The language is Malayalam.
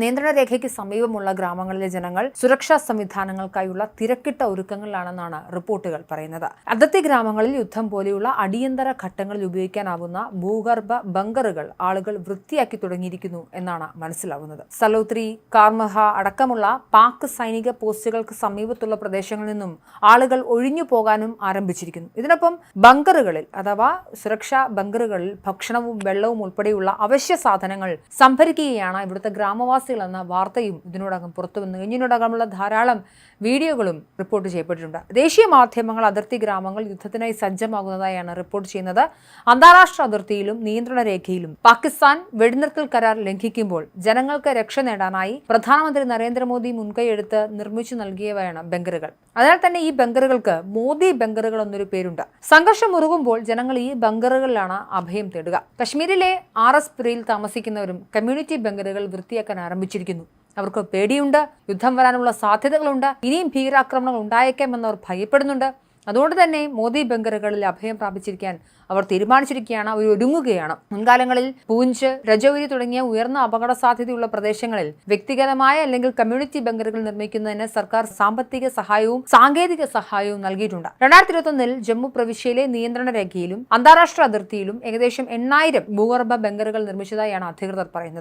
നിയന്ത്രണ രേഖയ്ക്ക് സമീപമുള്ള ഗ്രാമങ്ങളിലെ ജനങ്ങൾ സുരക്ഷാ സംവിധാനങ്ങൾക്കായുള്ള തിരക്കിട്ട ഒരുക്കങ്ങളിലാണെന്നാണ് റിപ്പോർട്ടുകൾ പറയുന്നത്. അതിർത്തി ഗ്രാമങ്ങളിൽ യുദ്ധം പോലെയുള്ള അടിയന്തര ഘട്ടങ്ങളിൽ ഉപയോഗിക്കാനാവുന്ന ഭൂഗർഭ ബങ്കറുകൾ ആളുകൾ വൃത്തിയാക്കി തുടങ്ങിയിരിക്കുന്നു എന്നാണ് മനസ്സിലാവുന്നത്. സലോത്രി കാർമഹ അടക്കമുള്ള പാക് സൈനിക പോസ്റ്റുകൾക്ക് സമീപത്തുള്ള പ്രദേശങ്ങളിൽ നിന്നും ആളുകൾ ഒഴിഞ്ഞു പോകാനും ആരംഭിച്ചിരിക്കുന്നു. ഇതിനൊപ്പം ബങ്കറുകളിൽ അഥവാ സുരക്ഷാ ബങ്കറുകളിൽ ഭക്ഷണവും വെള്ളവും ഉൾപ്പെടെയുള്ള അവശ്യ സാധനങ്ങൾ സംഭരിക്കുകയാണ് ഇവിടുത്തെ ഗ്രാമവാസികൾ എന്ന വാർത്തയും ഇതിനോടകം പുറത്തു വന്നു കഴിഞ്ഞതിനോടകമുള്ള ധാരാളം വീഡിയോകളും റിപ്പോർട്ട് ചെയ്യപ്പെട്ടിട്ടുണ്ട്. ദേശീയ മാധ്യമങ്ങൾ അതിർത്തി ഗ്രാമങ്ങൾ യുദ്ധത്തിനായി സജ്ജമാകുന്നതായാണ് റിപ്പോർട്ട് ചെയ്യുന്നത്. അന്താരാഷ്ട്ര അതിർത്തിയിലും നിയന്ത്രണ രേഖയിലും പാകിസ്ഥാൻ വെടിനിർത്തൽ കരാർ ലംഘിക്കുമ്പോൾ ജനങ്ങൾക്ക് രക്ഷ നേടാനായി പ്രധാനമന്ത്രി നരേന്ദ്രമോദി മുൻകൈയെടുത്ത് നിർമ്മിച്ചു നൽകിയവയാണ് ബങ്കറുകൾ അതിനാൽ തന്നെ ഈ ബങ്കറുകൾക്ക് മോദി ബങ്കറുകൾ എന്നൊരു പേരുണ്ട്. സംഘർഷം മുറുകുമ്പോൾ ജനങ്ങൾ ഈ ബങ്കറുകളിലാണ് അഭയം തേടുക. കശ്മീരിലെ ആർ എസ് പുരയിൽ താമസിക്കുന്നവരും കമ്മ്യൂണിറ്റി ബങ്കറുകൾ വൃത്തിയാക്കാൻ ആരംഭിച്ചിരിക്കുന്നു. അവർക്ക് പേടിയുണ്ട് യുദ്ധം വരാനുള്ള സാധ്യതകളുണ്ട് ഇനിയും ഭീകരാക്രമണങ്ങൾ ഉണ്ടായേക്കാമെന്ന് അവർ ഭയപ്പെടുന്നുണ്ട്. അതുകൊണ്ട് തന്നെ മോദി ബങ്കറുകളിൽ അഭയം പ്രാപിച്ചിരിക്കാൻ അവർ തീരുമാനിച്ചിരിക്കുകയാണ് അവർ ഒരുങ്ങുകയാണ്. മുൻകാലങ്ങളിൽ പൂഞ്ച് രജൌരി തുടങ്ങിയ ഉയർന്ന അപകട സാധ്യതയുള്ള പ്രദേശങ്ങളിൽ വ്യക്തിഗതമായ അല്ലെങ്കിൽ കമ്മ്യൂണിറ്റി ബംഗറുകൾ നിർമ്മിക്കുന്നതിന് സർക്കാർ സാമ്പത്തിക സഹായവും സാങ്കേതിക സഹായവും നൽകിയിട്ടുണ്ട്. രണ്ടായിരത്തി ഇരുപത്തൊന്നിൽ ജമ്മു പ്രവിശ്യയിലെ നിയന്ത്രണ രേഖയിലും അന്താരാഷ്ട്ര അതിർത്തിയിലും ഏകദേശം എണ്ണായിരം ഭൂഗർഭ ബങ്കറുകൾ നിർമ്മിച്ചതായാണ് അധികൃതർ പറയുന്നത്.